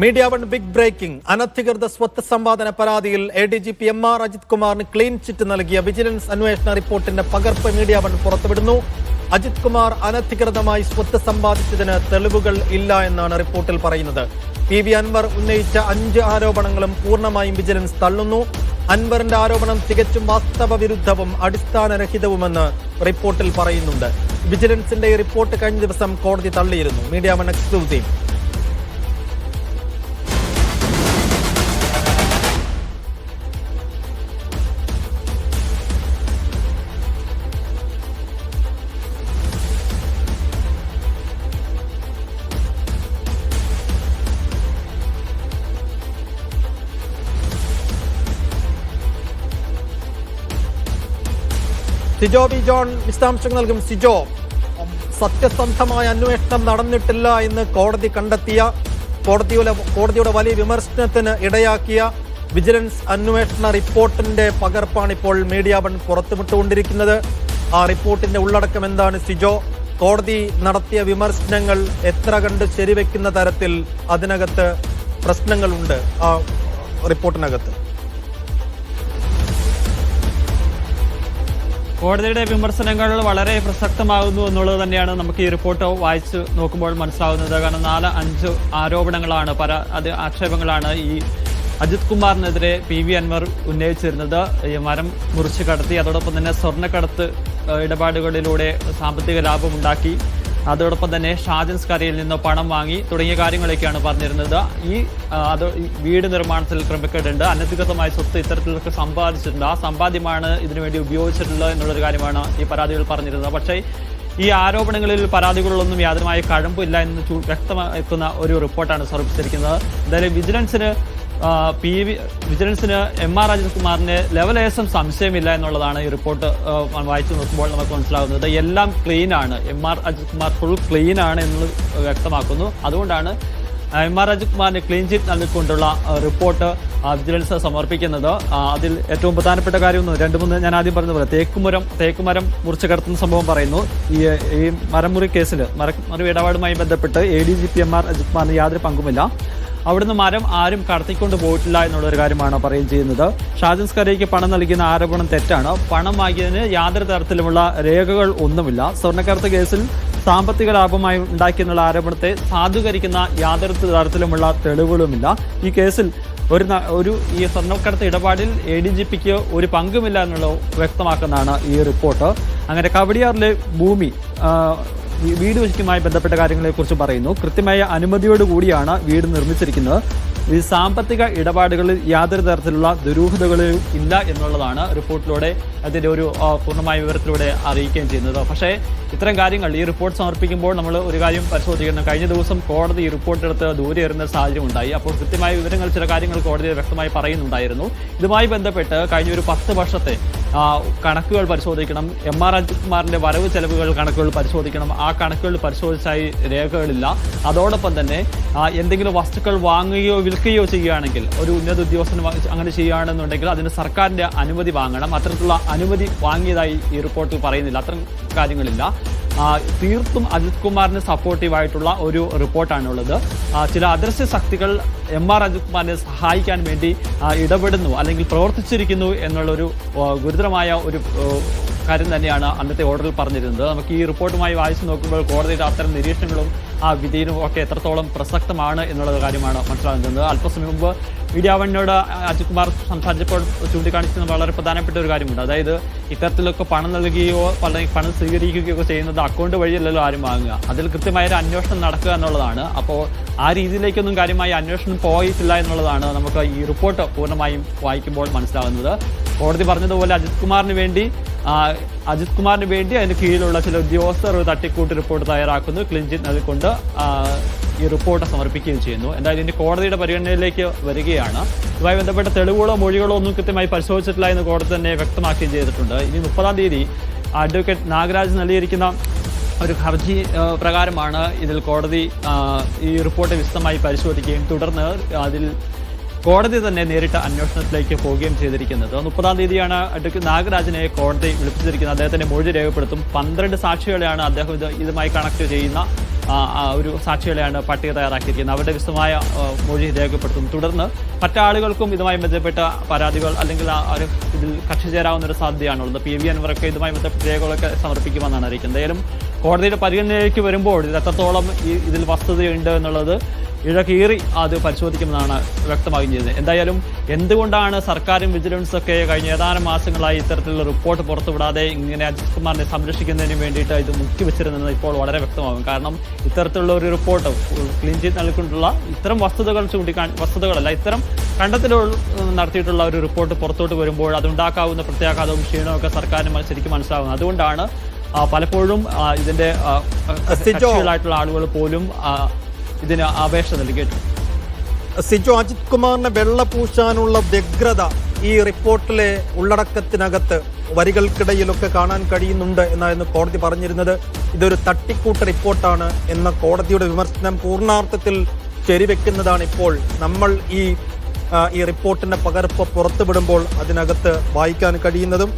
Media one big breaking. അനധികൃത സ്വത്ത് സമ്പാദന പരാതിയിൽ A D G P M R Ajith കുമാറിന് ക്ലീൻ ചിറ്റ് നൽകിയ വിജിലൻസ് അന്വേഷണ റിപ്പോർട്ടിന്റെ പകർപ്പ് മീഡിയ വൺ പുറത്തുവിടുന്നു. അജിത് കുമാർ അനധികൃതമായി സ്വത്ത് സമ്പാദിച്ചതിന് തെളിവുകൾ ഇല്ല എന്നാണ് റിപ്പോർട്ടിൽ പറയുന്നത്. പി വി അൻവർ ഉന്നയിച്ച അഞ്ച് ആരോപണങ്ങളും പൂർണമായും വിജിലൻസ് തള്ളുന്നു. അൻവറിന്റെ ആരോപണം തികച്ചും വാസ്തവവിരുദ്ധവും അടിസ്ഥാനരഹിതവുമെന്ന് റിപ്പോർട്ടിൽ പറയുന്നുണ്ട്. വിജിലൻസിന്റെ ഈ റിപ്പോർട്ട് കഴിഞ്ഞ ദിവസം കോടതി തള്ളിയിരുന്നു. Media one exclusive. Sijo B John വിശദാംശങ്ങൾ നൽകും. സിജോ സത്യസന്ധമായ അന്വേഷണം നടന്നിട്ടില്ല എന്ന് കോടതി കണ്ടെത്തിയ കോടതിയുടെ കോടതിയുടെ വലിയ വിമർശനത്തിന് ഇടയാക്കിയ വിജിലൻസ് അന്വേഷണ റിപ്പോർട്ടിന്റെ പകർപ്പാണ് ഇപ്പോൾ മീഡിയ വൺ പുറത്തുവിട്ടുകൊണ്ടിരിക്കുന്നത്. ആ റിപ്പോർട്ടിന്റെ ഉള്ളടക്കം എന്താണ് സിജോ? കോടതി നടത്തിയ വിമർശനങ്ങൾ എത്ര കണ്ട് ശരിവെക്കുന്ന തരത്തിൽ അതിനകത്ത് പ്രശ്നങ്ങളുണ്ട് ആ റിപ്പോർട്ടിനകത്ത്? കോടതിയുടെ വിമർശനങ്ങൾ വളരെ പ്രസക്തമാകുന്നു എന്നുള്ളത് തന്നെയാണ് നമുക്ക് ഈ റിപ്പോർട്ട് വായിച്ച് നോക്കുമ്പോൾ മനസ്സിലാവുന്നത്. കാരണം നാല് അഞ്ച് ആരോപണങ്ങളാണ് പല അത് ആക്ഷേപങ്ങളാണ് ഈ അജിത് കുമാറിനെതിരെ പി വി അൻവർ ഉന്നയിച്ചിരുന്നത്. ഈ മരം മുറിച്ച് കടത്തി അതോടൊപ്പം തന്നെ സ്വർണക്കടത്ത് ഇടപാടുകളിലൂടെ സാമ്പത്തിക ലാഭമുണ്ടാക്കി. അതോടൊപ്പം തന്നെ ഷാജൻസ് കരയിൽ നിന്ന് പണം വാങ്ങി തുടങ്ങിയ കാര്യങ്ങളൊക്കെയാണ് പറഞ്ഞിരുന്നത്. ഈ അത് വീട് നിർമ്മാണത്തിൽ ക്രമക്കേടുണ്ട്. അനധികൃതമായ സ്വത്ത് ഇത്തരത്തിലൊക്കെ സമ്പാദിച്ചിട്ടുണ്ട്. ആ സമ്പാദ്യമാണ് ഇതിനുവേണ്ടി ഉപയോഗിച്ചിട്ടുള്ളത് എന്നുള്ളൊരു കാര്യമാണ് ഈ പരാതികൾ പറഞ്ഞിരുന്നത്. പക്ഷേ ഈ ആരോപണങ്ങളിൽ പരാതികളിലൊന്നും യാതൊരുമായ കഴമ്പില്ല എന്ന് വ്യക്തമാക്കുന്ന ഒരു റിപ്പോർട്ടാണ് സമർപ്പിച്ചിരിക്കുന്നത്. എന്തായാലും വിജിലൻസിന് പി വി വിജിലൻസിന് എം ആർ ലെവൽ ലെവലേശം സംശയമില്ല എന്നുള്ളതാണ് ഈ റിപ്പോർട്ട് വായിച്ചു നോക്കുമ്പോൾ നമുക്ക് മനസ്സിലാകുന്നത് എല്ലാം ക്ലീൻ ആണ്. M R Ajith Kumar full clean ആണ് എന്ന് വ്യക്തമാക്കുന്നു. അതുകൊണ്ടാണ് എം ആർ രാജകുമാറിന് കുമാറിന് ക്ലീൻ ചിറ്റ് നൽകിക്കൊണ്ടുള്ള റിപ്പോർട്ട് വിജിലൻസ് സമർപ്പിക്കുന്നത്. അതിൽ ഏറ്റവും പ്രധാനപ്പെട്ട കാര്യം ഒന്ന് രണ്ട് മൂന്ന് ഞാൻ ആദ്യം പറഞ്ഞ പോലെ തേക്കുമരം തേക്കുമരം മുറിച്ച് കടത്തുന്ന സംഭവം പറയുന്നു. ഈ ഈ മരമുറി കേസിൽ മരമുറി ഇടപാടുമായി ബന്ധപ്പെട്ട് A D G P M R Ajith കുമാറിന് യാതൊരു പങ്കുമില്ല. അവിടുന്ന് മരം ആരും കടത്തിക്കൊണ്ട് പോയിട്ടില്ല എന്നുള്ളൊരു കാര്യമാണ് പറയുകയും ചെയ്യുന്നത്. കരയ്ക്ക് പണം നൽകുന്ന ആരോപണം തെറ്റാണ്. പണം വാങ്ങിയതിന് യാതൊരു തരത്തിലുമുള്ള രേഖകൾ ഒന്നുമില്ല. സ്വർണക്കടത്ത് കേസിൽ സാമ്പത്തിക ലാഭമായി ഉണ്ടാക്കിയെന്നുള്ള ആരോപണത്തെ സാധൂകരിക്കുന്ന യാതൊരു തരത്തിലുമുള്ള തെളിവുകളുമില്ല. ഈ കേസിൽ ഒരു ഒരു ഈ സ്വർണക്കടത്ത് ഇടപാടിൽ എ ഡി ജി പിക്ക് ഒരു പങ്കുമില്ല എന്നുള്ളത് വ്യക്തമാക്കുന്നതാണ് ഈ റിപ്പോർട്ട്. അങ്ങനെ കവടിയാറിലെ ഭൂമി വീട് വെച്ചുമായി ബന്ധപ്പെട്ട കാര്യങ്ങളെക്കുറിച്ച് പറയുന്നു. കൃത്യമായ അനുമതിയോട് കൂടിയാണ് വീട് നിർമ്മിച്ചിരിക്കുന്നത്. ഈ സാമ്പത്തിക ഇടപാടുകളിൽ യാതൊരു തരത്തിലുള്ള ദുരൂഹതകളും ഇല്ല എന്നുള്ളതാണ് റിപ്പോർട്ടിലൂടെ അതിന്റെ ഒരു പൂർണമായ വിവരത്തിലൂടെ അറിയിക്കുകയും ചെയ്യുന്നത്. പക്ഷേ ഇത്തരം കാര്യങ്ങൾ ഈ റിപ്പോർട്ട് സമർപ്പിക്കുമ്പോൾ നമ്മൾ ഒരു കാര്യം പരിശോധിക്കുന്നു. കഴിഞ്ഞ ദിവസം കോടതി ഈ റിപ്പോർട്ട് എടുത്ത് ദൂരെ എറിയുന്ന സാഹചര്യം ഉണ്ടായി. അപ്പോൾ കൃത്യമായ വിവരങ്ങൾ ചില കാര്യങ്ങൾ കോടതി വ്യക്തമായി പറയുന്നുണ്ടായിരുന്നു. ഇതുമായി ബന്ധപ്പെട്ട് കഴിഞ്ഞ ഒരു പത്ത് വർഷത്തെ കണക്കുകൾ പരിശോധിക്കണം. എം ആർ അജിത്കുമാറിന്റെ വരവ് ചെലവുകൾ കണക്കുകൾ പരിശോധിക്കണം. ആ കണക്കുകൾ പരിശോധിച്ചായി രേഖകളില്ല. അതോടൊപ്പം തന്നെ എന്തെങ്കിലും വസ്തുക്കൾ വാങ്ങുകയോ വിൽക്കുകയോ ചെയ്യുകയാണെങ്കിൽ ഒരു ഉന്നത ഉദ്യോഗസ്ഥൻ അങ്ങനെ ചെയ്യുകയാണെന്നുണ്ടെങ്കിൽ അതിന് സർക്കാരിന്റെ അനുമതി വാങ്ങണം. അത്തരത്തിലുള്ള അനുമതി വാങ്ങിയതായി ഈ റിപ്പോർട്ടിൽ പറയുന്നില്ല. അത്തരം കാര്യങ്ങളില്ല. തീർത്തും അജിത് കുമാറിന് സപ്പോർട്ടീവായിട്ടുള്ള ഒരു റിപ്പോർട്ടാണുള്ളത്. ചില അദൃശ്യ ശക്തികൾ എം ആർ അജിത് കുമാറിനെ സഹായിക്കാൻ വേണ്ടി ഇടപെടുന്നു അല്ലെങ്കിൽ പ്രവർത്തിച്ചിരിക്കുന്നു എന്നുള്ളൊരു ഗുരുതരമായ ഒരു കാര്യം തന്നെയാണ് അന്നത്തെ ഓർഡറിൽ പറഞ്ഞിരുന്നത്. നമുക്ക് ഈ റിപ്പോർട്ടുമായി വായിച്ചു നോക്കുമ്പോൾ കോടതിയുടെ അത്തരം നിരീക്ഷണങ്ങളും ആ വിധിയിലും ഒക്കെ എത്രത്തോളം പ്രസക്തമാണ് എന്നുള്ള കാര്യമാണ് മനസ്സിലാകുന്നത്. അല്പസമയം മുമ്പ് മീഡിയ വണ്ണിനോട് അജിത് കുമാർ സംസാരിച്ചപ്പോൾ ചൂണ്ടിക്കാണിച്ചിരുന്ന വളരെ പ്രധാനപ്പെട്ട ഒരു കാര്യമുണ്ട്. അതായത് ഇത്തരത്തിലൊക്കെ പണം നൽകുകയോ അല്ലെങ്കിൽ പണം സ്വീകരിക്കുകയോ ചെയ്യുന്നത് അക്കൗണ്ട് വഴിയല്ലല്ലോ ആരും വാങ്ങുക. അതിൽ കൃത്യമായ ഒരു അന്വേഷണം നടക്കുക എന്നുള്ളതാണ്. അപ്പോൾ ആ രീതിയിലേക്കൊന്നും കാര്യമായി അന്വേഷണം പോയിട്ടില്ല എന്നുള്ളതാണ് നമുക്ക് ഈ റിപ്പോർട്ട് പൂർണമായും വായിക്കുമ്പോൾ മനസ്സിലാകുന്നത്. കോടതി പറഞ്ഞതുപോലെ അജിത് കുമാറിന് വേണ്ടി അജിത് കുമാറിന് വേണ്ടി അതിന് കീഴിലുള്ള ചില ഉദ്യോഗസ്ഥർ ഒരു തട്ടിക്കൂട്ട് റിപ്പോർട്ട് തയ്യാറാക്കുന്നു. ക്ലിൻജിൻ അതുകൊണ്ട് ഈ റിപ്പോർട്ട് സമർപ്പിക്കുകയും ചെയ്യുന്നു. എന്തായാലും ഇനി കോടതിയുടെ പരിഗണനയിലേക്ക് വരികയാണ്. ഇതുമായി ബന്ധപ്പെട്ട തെളിവുകളോ മൊഴികളോ ഒന്നും കൃത്യമായി പരിശോധിച്ചിട്ടില്ല എന്ന് കോടതി തന്നെ വ്യക്തമാക്കുകയും ചെയ്തിട്ടുണ്ട്. ഇനി മുപ്പതാം തീയതി അഡ്വക്കേറ്റ് നാഗരാജ് നൽകിയിരിക്കുന്ന ഒരു ഹർജി പ്രകാരമാണ് ഇതിൽ കോടതി ഈ റിപ്പോർട്ട് വിശദമായി പരിശോധിക്കുകയും തുടർന്ന് അതിൽ കോടതി തന്നെ നേരിട്ട് അന്വേഷണത്തിലേക്ക് പോവുകയും ചെയ്തിരിക്കുന്നത്. മുപ്പതാം തീയതിയാണ് അഡ്വക്കേറ്റ് നാഗരാജനെ കോടതി വിളിപ്പിച്ചിരിക്കുന്നത്. അദ്ദേഹത്തിന്റെ മൊഴി രേഖപ്പെടുത്തും. പന്ത്രണ്ട് സാക്ഷികളെയാണ് അദ്ദേഹം ഇത് ഇതുമായി കണക്ട് ചെയ്യുന്ന ഒരു സാക്ഷികളെയാണ് പട്ടിക തയ്യാറാക്കിയിരിക്കുന്നത്. അവരുടെ വിശദമായ മൊഴി രേഖപ്പെടുത്തും. തുടർന്ന് മറ്റാളുകൾക്കും ഇതുമായി ബന്ധപ്പെട്ട പരാതികൾ അല്ലെങ്കിൽ ഇതിൽ കക്ഷി ചേരാവുന്ന ഒരു സാധ്യതയാണുള്ളത്. പി. വി. അൻവറൊക്കെ ഇതുമായി ബന്ധപ്പെട്ട രേഖകളൊക്കെ സമർപ്പിക്കുമെന്നാണ് അറിയിക്കുന്നത്. എന്തായാലും കോടതിയുടെ പരിഗണനയിലേക്ക് വരുമ്പോൾ ഇത് എത്രത്തോളം ഇതിൽ വസ്തുതയുണ്ട് എന്നുള്ളത് ഇഴകീറി അത് പരിശോധിക്കുമെന്നാണ് വ്യക്തമാകുകയും എന്തായാലും എന്തുകൊണ്ടാണ് സർക്കാരും വിജിലൻസ് ഒക്കെ കഴിഞ്ഞ ഏതാനും മാസങ്ങളായി ഇത്തരത്തിലുള്ള റിപ്പോർട്ട് പുറത്തുവിടാതെ ഇങ്ങനെ അജിത് കുമാറിനെ സംരക്ഷിക്കുന്നതിന് വേണ്ടിയിട്ട് ഇത് മുക്കിവെച്ചിരുന്നത് ഇപ്പോൾ വളരെ വ്യക്തമാകും കാരണം ഇത്തരത്തിലുള്ള ഒരു റിപ്പോർട്ട് ക്ലീൻ ചെയ്ത് നൽകിക്കൊണ്ടുള്ള ഇത്തരം വസ്തുതകൾ ചൂണ്ടിക്കാ വസ്തുതകളല്ല ഇത്തരം കണ്ടെത്തലുകൾ നടത്തിയിട്ടുള്ള ഒരു റിപ്പോർട്ട് പുറത്തോട്ട് വരുമ്പോൾ അതുണ്ടാക്കാവുന്ന പ്രത്യാഘാതവും ക്ഷീണവും ഒക്കെ സർക്കാരിന് ശരിക്കും മനസ്സിലാകുന്നത് അതുകൊണ്ടാണ് പലപ്പോഴും ഇതിന്റെ. കക്ഷികളായിട്ടുള്ള ആളുകൾ പോലും ഇതിന് അപേക്ഷ നൽകിയിട്ടുണ്ട്. സിജു അജിത് കുമാറിനെ വെള്ളപൂശാനുള്ള വ്യഗ്രത ഈ റിപ്പോർട്ടിലെ ഉള്ളടക്കത്തിനകത്ത് വരികൾക്കിടയിലൊക്കെ കാണാൻ കഴിയുന്നുണ്ട് എന്നായിരുന്നു കോടതി പറഞ്ഞിരുന്നത്. ഇതൊരു തട്ടിക്കൂട്ട് റിപ്പോർട്ടാണ് എന്ന കോടതിയുടെ വിമർശനം പൂർണാർത്ഥത്തിൽ ശരിവെക്കുന്നതാണ് ഇപ്പോൾ നമ്മൾ ഈ ഈ റിപ്പോർട്ടിന്റെ പകർപ്പ് പുറത്തുവിടുമ്പോൾ അതിനകത്ത് വായിക്കാൻ കഴിയുന്നതും